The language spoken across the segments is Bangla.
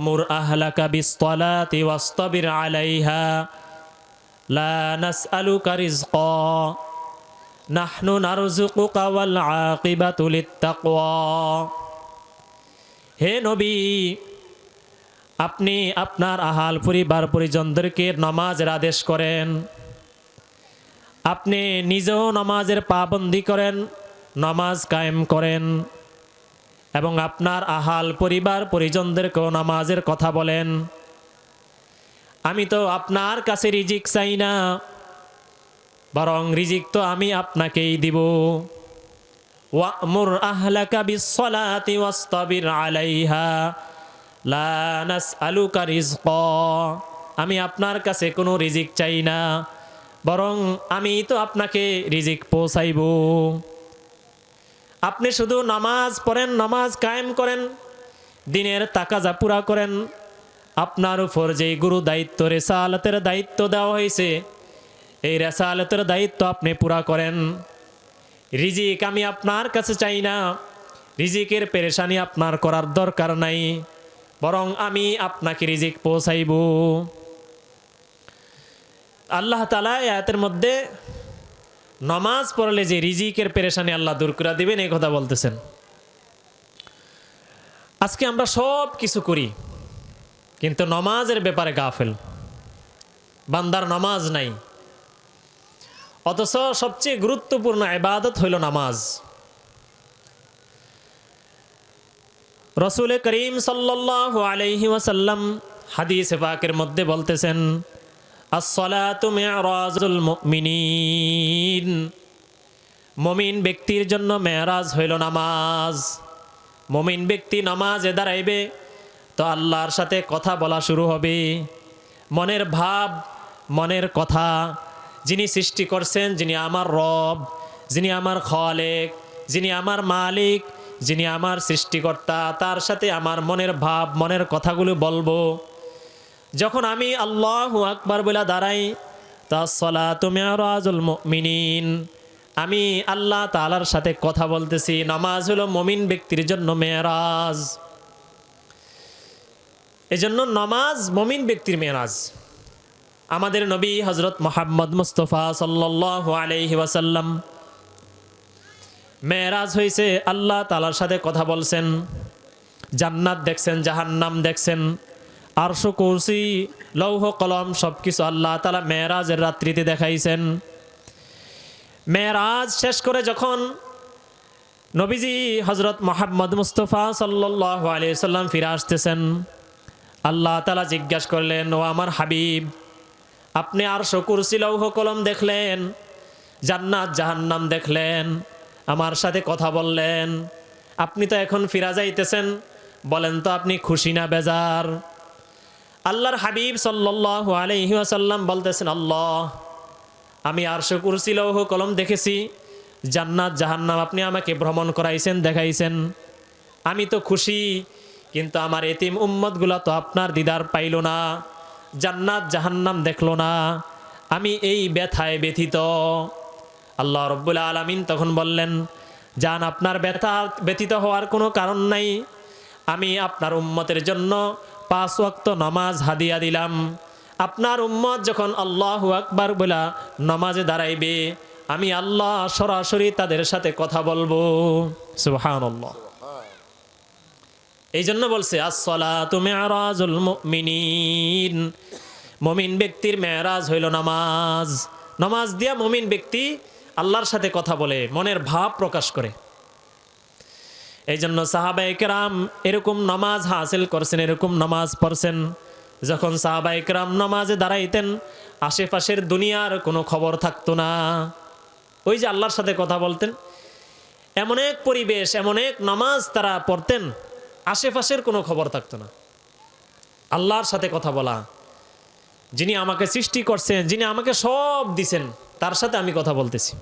ওয়া'মুর আহলাকা বিসসালাতি ওয়াসতাবির আলাইহা, লা নাসআলুকা রিজকা নাহনু নারযুকুকা ওয়াল হে নবী, আপনি আপনার আহাল পরিবার পরিজনদেরকে নামাজের আদেশ করেন। আপনি নিজেও নামাজের পাবন্দি করেন, নামাজ কায়েম করেন। এবং আপনার আহাল পরিবার পরিজনদেরকেও নামাজের কথা বলেন। আমি তো আপনার কাছে রিজিক চাই না, বরং রিজিক তো আমি আপনাকেই দিব। ওয়ামুর আহলাকা বিসসালাতি ওয়াসতাবির আলাইহা, লা নাসআলুকা রিজকা। আমি আপনার কাছে কোনো রিজিক চাই না, বরং আমি তো আপনাকে রিজিক পৌঁছাইব। আপনি শুধু নামাজ পড়েন, নামাজ কায়েম করেন, দিনের তাকাজা পুরা করেন। আপনার উপর যে গুরু দায়িত্ব, রেসালতের দায়িত্ব দেওয়া হয়েছে, এই রেসালতের দায়িত্ব আপনি পুরা করেন। রিজিক আমি আপনার কাছে চাই না। রিজিকের পেরেশানি আপনার করার দরকার নাই। বরং আমি আপনাকে রিজিক পৌঁছাইব। আল্লাহ তালা আয়াতের মধ্যে নমাজ পড়লে যে রিজিকের পেরেশানি আল্লাহ দূর করে দিবেন, এই কথা বলতেছেন। আজকে আমরা সব কিছু করি, কিন্তু নমাজের ব্যাপারে গাফেল। বান্দার নামাজ নাই। অথচ সবচেয়ে গুরুত্বপূর্ণ ইবাদত হইল নামাজ। রসুল করিম সাল্লাহ ওয়াসাল্লাম হাদিস পাকের মধ্যে বলতেছেন মমিন ব্যক্তির জন্য মেয়ারাজ হইল নামাজ। মমিন ব্যক্তি নামাজে দাঁড়াইবে, তো আল্লাহর সাথে কথা বলা শুরু হবে। মনের ভাব, মনের কথা, যিনি সৃষ্টি করছেন, যিনি আমার রব, যিনি আমার খলেক, যিনি আমার মালিক, যিনি আমার সৃষ্টিকর্তা, তার সাথে আমার মনের ভাব, মনের কথাগুলো বলব। যখন আমি আল্লাহ আকবার বলে দাঁড়াই, তা সলা তুমি রাজুল মিনিন আমি আল্লাহ তালার সাথে কথা বলতেছি, নামাজ হলো মমিন ব্যক্তির জন্য মেয়েরাজ এজন্য নামাজ মমিন ব্যক্তির মেয়েরাজ আমাদের নবী হজরত মোহাম্মদ মুস্তফা সাল্লাহ আলহি ওয়াসাল্লাম মেয়েরাজ হয়েছে আল্লাহ তালার সাথে কথা বলছেন, জান্নাত দেখছেন, জাহান্নাম দেখছেন। আরশো কৌশি লৌহ, কলম সব কিছু আল্লাহ তালা মেয়েরাজের রাত্রিতে দেখাইছেন। মেয়েরাজ শেষ করে যখন নবীজি হজরত মোহাম্মদ মুস্তফা সাল্লাহ আলিয়া সাল্লাম ফিরে আসতেছেন, আল্লাহ তালা জিজ্ঞাসা করলেন, ও আমার হাবিব, আপনি আর শকুরসি লৌহ, কলম দেখলেন? জান্নাত, জাহান্নাম দেখলেন? আমার সাথে কথা বললেন? আপনি তো এখন ফিরা যাইতেছেন, বলেন তো আপনি খুশি না বেজার? আল্লাহর হাবিব সাল্লাহ আলহি আসাল্লাম বলতেছেন, আল্লাহ, আমি আর শকুরসি লৌহ, কলম দেখেছি। জান্নাত, জাহান্নাম আপনি আমাকে ভ্রমণ করাইছেন, দেখাইছেন। আমি তো খুশি, কিন্তু আমার এতিম উম্মতগুলা তো আপনার দিদার পাইল না। জান্নাত, জাহান্নাম দেখল না। আমি এই ব্যথায় ব্যথিত। আল্লাহ রব্বুল আলমিন তখন বললেন যান আপনার ব্যথা ব্যথিত হওয়ার কোনো কারণ নাই। আমি আপনার উম্মতের জন্য পাঁচ ওয়াক্ত নামাজ হাদিয়া দিলাম। আপনার উম্মত যখন আল্লাহ আকবার বলা নামাজে দাঁড়াইবে, আমি আল্লাহ সরাসরি তাদের সাথে কথা বলব। সুহান এই জন্য বলছে আসলা তুমি মমিন ব্যক্তির মেয়ারাজ হইল নামাজ। নামাজ দিয়া মমিন ব্যক্তি আল্লাহর সাথে কথা বলে, মনের ভাব প্রকাশ করে। এই জন্য সাহাবাইকরাম এরকম নামাজ হাসিল করছেন, এরকম নামাজ পড়ছেন। যখন সাহাবাইকরাম নামাজে দাঁড়াইতেন, আশেপাশের দুনিয়ার কোনো খবর থাকতো না। ওই যে আল্লাহর সাথে কথা বলতেন, এমন এক পরিবেশ, এমন এক নামাজ তারা পড়তেন, আশেপাশের কোনো খবর থাকতো না। আল্লাহর সাথে কথা বলা, যিনি আমাকে সৃষ্টি করছেন, যিনি আমাকে সব দিছেন, তার সাথে আমি কথা বলতেছি।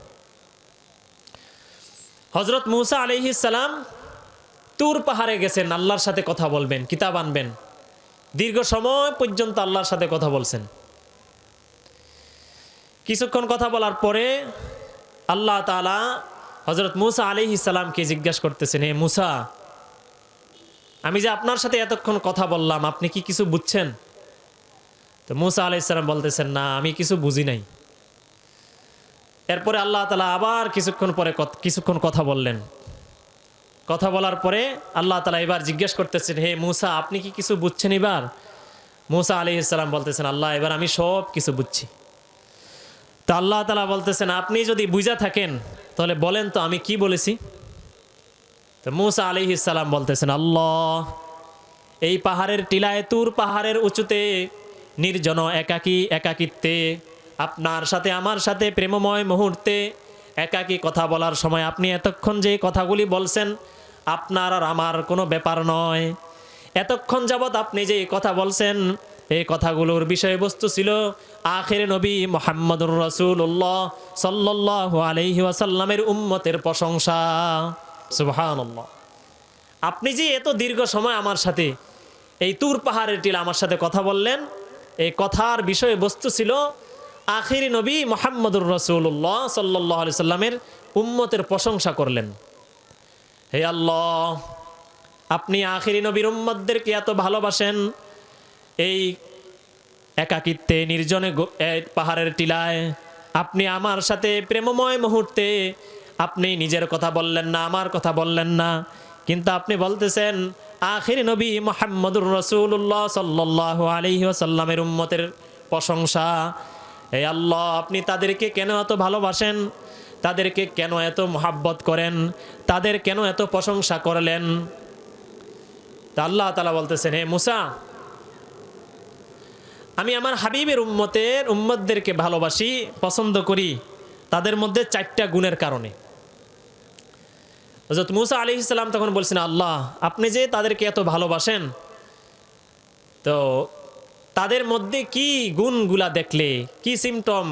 হজরত মুসা আলহিসাল্লাম তুর পাহাড়ে গেছেন, আল্লাহর সাথে কথা বলবেন, কিতাব আনবেন। দীর্ঘ সময় পর্যন্ত আল্লাহর সাথে কথা বলছেন। কিছুক্ষণ কথা বলার পরে আল্লাহ তালা হজরত মুসা আলি ইসালামকে জিজ্ঞাসা করতেছেন, হে মুসা, আমি যে আপনার সাথে এতক্ষণ কথা বললাম, আপনি কি কিছু বুঝছেন? তো মুসা আলাইসালাম বলতেছেন, না, আমি কিছু বুঝি নাই। এরপরে আল্লাহ তালা আবার কিছুক্ষণ পরে কিছুক্ষণ কথা বললেন। কথা বলার পরে আল্লাহ তালা এবার জিজ্ঞেস করতেছেন, হে মূসা, আপনি কি কিছু বুঝছেন এবার? মূসা আলি ইসলাম বলতেছেন, আল্লাহ, এবার আমি সব কিছু বুঝছি। তো আল্লাহ তালা বলতেছেন, আপনি যদি বুঝা থাকেন, তাহলে বলেন তো আমি কি বলেছি? তো মুসা আলি ইসালাম বলতেছেন, আল্লাহ, এই পাহাড়ের টিলায়, তুর পাহাড়ের উঁচুতে, নির্জন একাকী একাকিত্বে, আপনার সাথে আমার সাথে প্রেমময় মুহূর্তে, একাকী কথা বলার সময় আপনি এতক্ষণ যে কথাগুলি বলছেন আপনার আর আমার কোনো ব্যাপার নয়। এতক্ষণ যাবৎ আপনি যে কথা বলছেন, এই কথাগুলোর বিষয়বস্তু ছিল আখের নবী মোহাম্মদুর রসুল্লাহ সাল্লাহ আলহি ওয়াসাল্লামের উম্মতের প্রশংসা। সুবহানাল্লাহ। আপনি যে এত দীর্ঘ সময় আমার সাথে এই তুর পাহাড়ের টিলা আমার সাথে কথা বললেন, এই কথার বিষয়বস্তু ছিল আখিরি নবী মোহাম্মদুর রসুল্লাহ সাল্লাহ আলি সাল্লামের উম্মতের প্রশংসা করলেন। হে আল্লাহ, আপনি আখিরি নবীর উম্মতদেরকে এত ভালোবাসেন? এই একাকিত্বে, নির্জনে পাহাড়ের টিলায় আপনি আমার সাথে প্রেমময় মুহূর্তে আপনি নিজের কথা বললেন না, আমার কথা বললেন না। কিন্তু আপনি বলতেছেন, আখির নবী মোহাম্মদুর রসুল্লাহ সাল্লাহ আলহি আসাল্লামের উম্মতের প্রশংসা। এই আল্লাহ, আপনি তাদেরকে কেন এত ভালোবাসেন? তাদেরকে কেন এত মোহাব্বত করেন? তাদের কেন এত প্রশংসা করলেন? তা আল্লাহ তালা বলতেছেন, হে মুসা, আমি আমার হাবিবের উম্মতের উম্মতদেরকে ভালোবাসি, পছন্দ করি, তাদের মধ্যে চারটা গুণের কারণে। হজরত মুসা আলি ইসলাম তখন বলছেন, আল্লাহ, আপনি যে তাদেরকে এত ভালোবাসেন, তো তাদের মধ্যে কি গুণগুলা দেখলে, কি সিমটম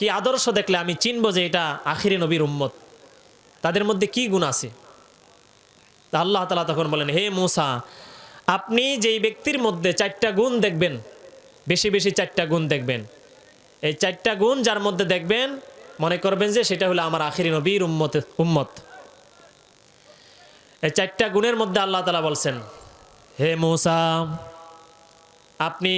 কি আদর্শ দেখলে আমি চিনব যে এটা আখিরি নবীর উম্মত? তাদের মধ্যে কি গুণ আছে? তা আল্লাহ তালা তখন বলেন, হে মুসা, আপনি যেই ব্যক্তির মধ্যে চারটা গুণ দেখবেন, বেশি বেশি চারটা গুণ দেখবেন। এই চারটা গুণ যার মধ্যে দেখবেন, মনে করবেন যে সেটা হলো আমার আখিরি নবীর উম্মত উম্মত। এই চারটা গুণের মধ্যে আল্লাহ তালা বলছেন, হে মৌসা, আপনি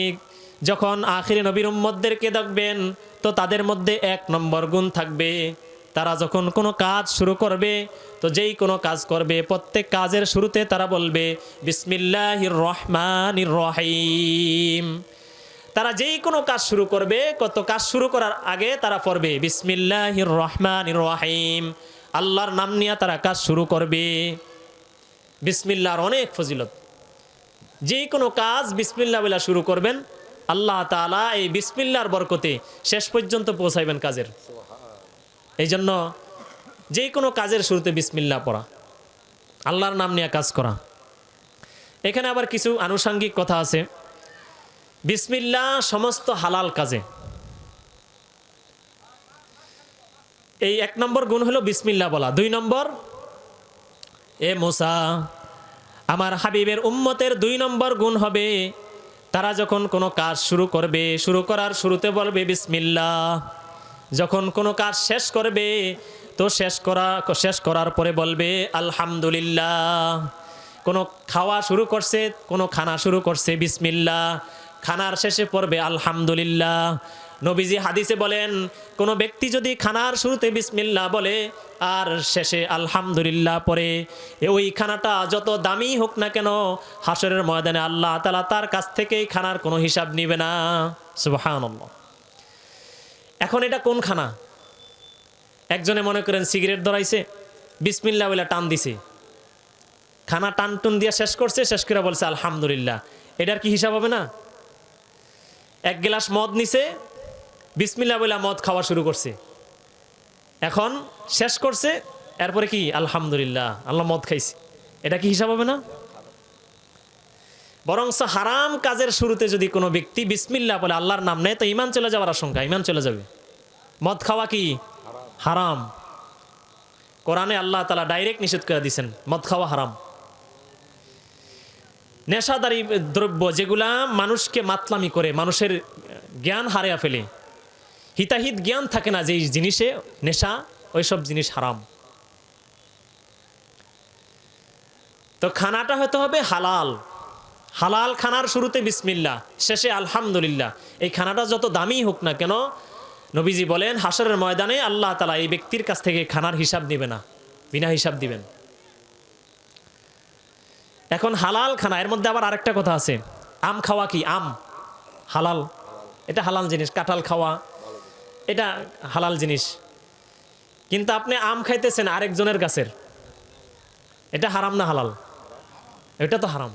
যখন আখিরি নবীর উম্মতদেরকে দেখবেন তো তাদের মধ্যে এক নম্বর গুণ থাকবে। তারা যখন কোনো কাজ শুরু করবে, তো যেই কোনো কাজ করবে, প্রত্যেক কাজের শুরুতে তারা বলবে, বিসমিল্লাহির রহমানির রহিম। তারা যেই কোনো কাজ শুরু করবে, কত কাজ শুরু করার আগে তারা পড়বে, বিসমিল্লাহির রহমানির রহিম। আল্লাহর নাম নিয়ে তারা কাজ শুরু করবে। বিসমিল্লাহর অনেক ফজিলত। যে কোনো কাজ বিসমিল্লা বলে শুরু করবেন আল্লাহ তালা এই বিসমিল্লার বরকতে শেষ পর্যন্ত পৌঁছাইবেন কাজের। এই জন্য যে কোনো কাজের শুরুতে বিসমিল্লা পড়া। আল্লাহর নাম নিয়ে কাজ করা। এখানে আবার কিছু আনুষাঙ্গিক কথা আছে। বিসমিল্লা সমস্ত হালাল কাজে। এই এক নম্বর গুণ হলো বিসমিল্লা বলা। দুই নম্বর, এ মোসা, আমার হাবিবের উম্মতের দুই নম্বর গুণ হবে তারা যখন কোনো কাজ শুরু করবে, শুরু করার শুরুতে বলবে বিসমিল্লা যখন কোনো কাজ শেষ করবে, তো শেষ করা, শেষ করার পরে বলবে, আলহামদুলিল্লাহ। কোনো খাওয়া শুরু করছে, কোনো খানা শুরু করছে বিসমিল্লা খানার শেষে পড়বে, আলহামদুলিল্লাহ। নবীজি হাদিসে বলেন, কোনো ব্যক্তি যদি খানার শুরুতে বিসমিল্লা বলে, আর শেষে আলহামদুলিল্লাহ পরে ওই খানাটা যত দামি হোক না কেন হাসরের ময়দানে আল্লাহ তালা তার কাছ থেকেই খানার কোনো হিসাব নিবে না। সুবাহান এখন এটা কোন খানা? একজনে মনে করেন সিগারেট ধরাইছে বিসমিল্লা বলে টান দিছে। খানা টান টুন দিয়ে শেষ করছে, শেষ করে বলছে, আলহামদুলিল্লাহ। এটার কি হিসাব হবে না? এক গ্লাস মদ নিছে বিসমিল্লা বলে মদ খাওয়া শুরু করছে। এখন শেষ করছে, এরপরে কি? আলহামদুলিল্লাহ, আল্লাহ মদ খাইছে। এটা কি হিসাব হবে না? বরংস হারাম কাজের শুরুতে যদি কোনো ব্যক্তি বিসমিল্লা বলে আল্লাহর নাম নেয়, তো ইমান চলে যাওয়ার আশঙ্কা ইমান চলে যাবে। মদ খাওয়া কি? হারাম। কোরআনে আল্লাহ তালা ডাইরেক্ট নিষেধ করে দিয়েছেন, মদ খাওয়া হারাম। নেশাদারি দ্রব্য যেগুলা মানুষকে মাতলামি করে, মানুষের জ্ঞান হারিয়ে ফেলে হিতাহিত জ্ঞান থাকে না যেই জিনিসে, নেশা, ওইসব জিনিস হারাম। তো খানাটা হতে হবে হালাল। হালাল খানার শুরুতে বিসমিল্লা শেষে আলহামদুলিল্লাহ। এই খানাটা যত দামি হোক না কেন, নবীজি বলেন হাসরের ময়দানে আল্লাহ তালা এই ব্যক্তির কাছ থেকে খানার হিসাব দিবে না, বিনা হিসাব দিবেন। এখন হালাল খানা, এর মধ্যে আবার আরেকটা কথা আছে। আম খাওয়া কি? আম। হালাল। এটা হালাল জিনিস, কাঁঠাল খাওয়া এটা হালাল জিনিস। কিন্তু আপনি আম খাইতেছেন আরেকজনের গাছের। এটা হারাম না হালাল? এটা তো হারাম।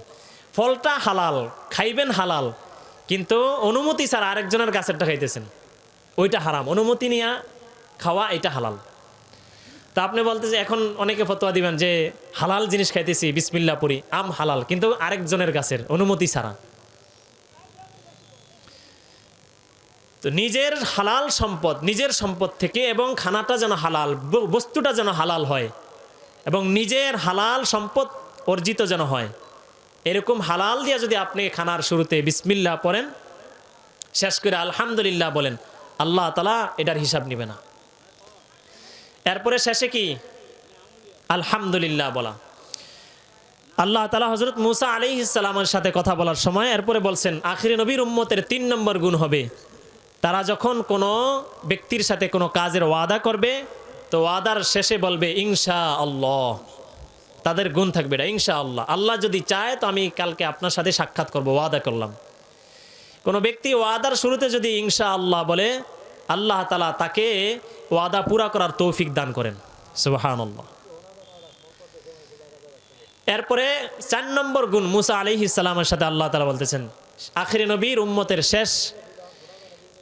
ফলটা হালাল, খাইবেন হালাল, কিন্তু অনুমতি ছাড়া আরেকজনের গাছেরটা খাইতেছেন। ওইটা হারাম। অনুমতি নিয়ে খাওয়া এটা হালাল। তা আপনি বলতে যে এখন অনেকে ফতোয়া দিবেন যে, হালাল জিনিস খাইতেছি বিসমিল্লা পড়ি, আম হালাল, কিন্তু আরেকজনের গাছের অনুমতি ছাড়া। তো নিজের হালাল সম্পদ, নিজের সম্পদ থেকে এবং খানাটা যেন হালাল বস্তুটা যেন হালাল হয় এবং নিজের হালাল সম্পদ অর্জিত যেন হয়। এরকম হালাল দিয়ে যদি আপনি খানার শুরুতে বিসমিল্লা পড়েন, শেষ করে আলহামদুলিল্লাহ বলেন, আল্লাহ তালা এটার হিসাব নিবে না। এরপরে শেষে কি? আলহামদুলিল্লাহ বলা। আল্লাহ তালা হজরত মুসা আলি ইসালামের সাথে কথা বলার সময় এরপরে বলছেন, আখিরি নবীর উম্মতের তিন নম্বর গুণ হবে। তারা যখন কোনো ব্যক্তির সাথে কোনো কাজের ওয়াদা করবে, তো ওয়াদার শেষে বলবে ইনশা আল্লাহ তাদের গুণ থাকবে এটা ইনশা আল্লাহ আল্লাহ যদি চায়, তো আমি কালকে আপনার সাথে সাক্ষাৎ করব, ওয়াদা করলাম। কোনো ব্যক্তি ওয়াদার শুরুতে যদি ইনশা আল্লাহ বলে, আল্লাহ তালা তাকে ওয়াদা পুরা করার তৌফিক দান করেন। সুবাহান আল্লাহ এরপরে চার নম্বর গুণ, মুসা আলি ইসালামের সাথে আল্লাহ তালা বলতেছেন, আখিরি নবীর উম্মতের শেষ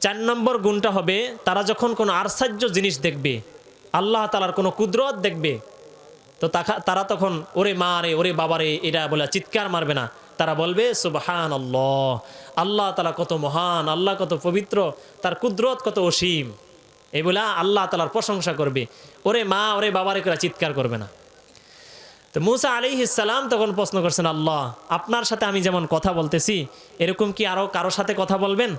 চার নম্বর গুণটা হবে, তারা যখন কোনো আশ্চর্য জিনিস দেখবে, আল্লাহ তালার কোনো কুদরত দেখবে, তো তারা তখন, ওরে মা রে, ওরে বাবা রে, এটা বলে চিৎকার মারবে না। তারা বলবে সুবহান আল্লাহ আল্লাহ তালা কত মহান, আল্লাহ কত পবিত্র, তার কুদরত কত অসীম। এই বলে আল্লাহ তালার প্রশংসা করবে। ওরে মা, ওরে বাবারে করে চিৎকার করবে না। তো মুসা আলী ইসালাম তখন প্রশ্ন করছেন, আল্লাহ, আপনার সাথে আমি যেমন কথা বলতেছি, এরকম কি আরও কারোর সাথে কথা বলবেন?